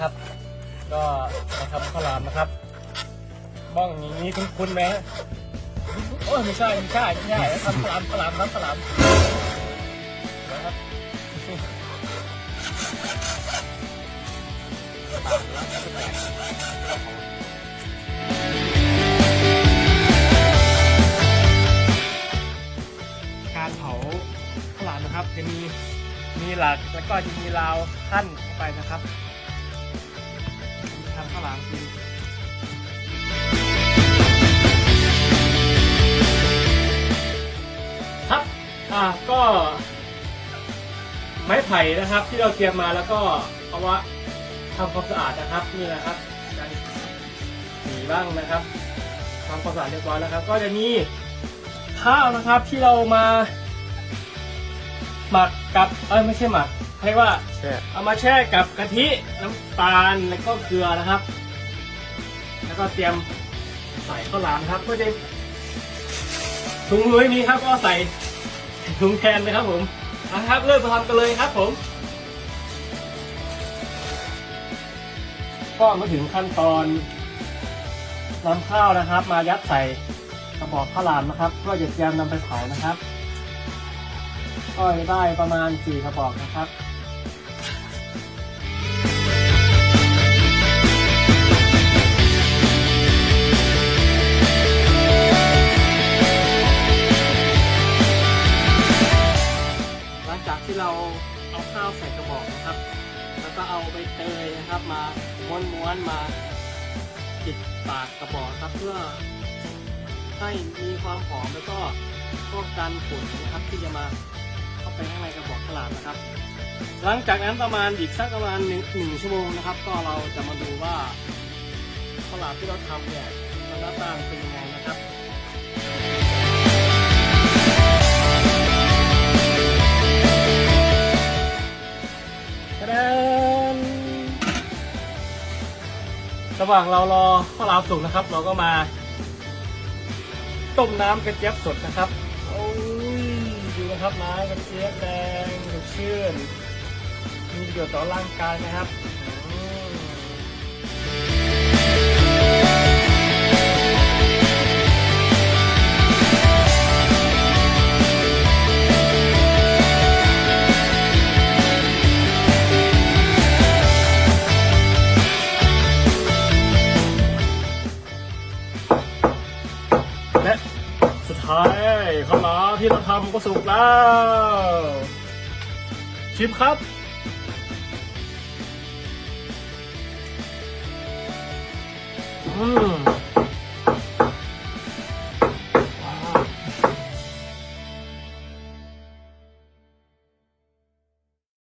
นะครับ ก็มาทำข้าวหลามนะครับบ้องอย่างนี้คุ้นๆไหมโอ้ไม่ใช่ไม่ใช่ไม่ใช่ทำข้าวหลามข้าวหลามน้ำข้าวหลามนะครับการเผาข้าวหลามนะครับจะมีมีหลักแล้วก็จะมีราวขั้นเข้าไปนะครับ ทำข้าวหลามคือครับอ่าก็ ไม้ไผ่นะครับที่เราเตรียมมาแล้วก็เอาวะทำความสะอาดนะครับนี่แหละครับการสีบ้างนะครับทำความสะอาดเรียบร้อยแล้วครับ ก็จะมีข้าวนะครับที่เรามาหมักกับเอ้ยไม่ใช่หมัก เรียกว่าแช่เอามาแช่กับกะทิน้ำตาลแล้วก็เกลือนะครับ แล้วก็เตรียมใส่ข้าวหลามครับเพื่อจะถุงมือไม่มีครับก็ใส่ถุงแทนนะครับผมนะครับเริ่มทำกันเลยครับผม ก็มาถึงขั้นตอนนำข้าวนะครับ มายัดใส่กระบอกข้าวหลามนะครับเพื่อจะเตรียมนำไปเผานะครับก็ได้ประมาณสี่กระบอกนะครับ ที่เราเอาข้าวใส่กระบอกนะครับ แล้วก็เอาใบเตยนะครับมาม้วนๆมาปิดปากกระบอกครับเพื่อให้มีความหอมแล้วก็ป้องกันฝุ่นนะครับที่จะมาเข้าไปข้างในกระบอกข้าวหลามนะครับ หลังจากนั้นประมาณอีกสักประมาณหนึ่งหนึ่งชั่วโมงนะครับ ก็เราจะมาดูว่าข้าวหลามที่เราทำเนี่ยมันหน้าตาเป็นยังไง ระหว่างเรารอข้าวหลามสุกนะครับ เราก็มาต้มน้ำกระเจี๊ยบสดนะครับโอ้ยดูนะครับน้ำกระเจี๊ยบแดงสดชื่นมีประโยชน์ต่อร่างกายนะครับ ข้าวหลามที่เราทำก็สุกแล้ว ชิมครับ อืม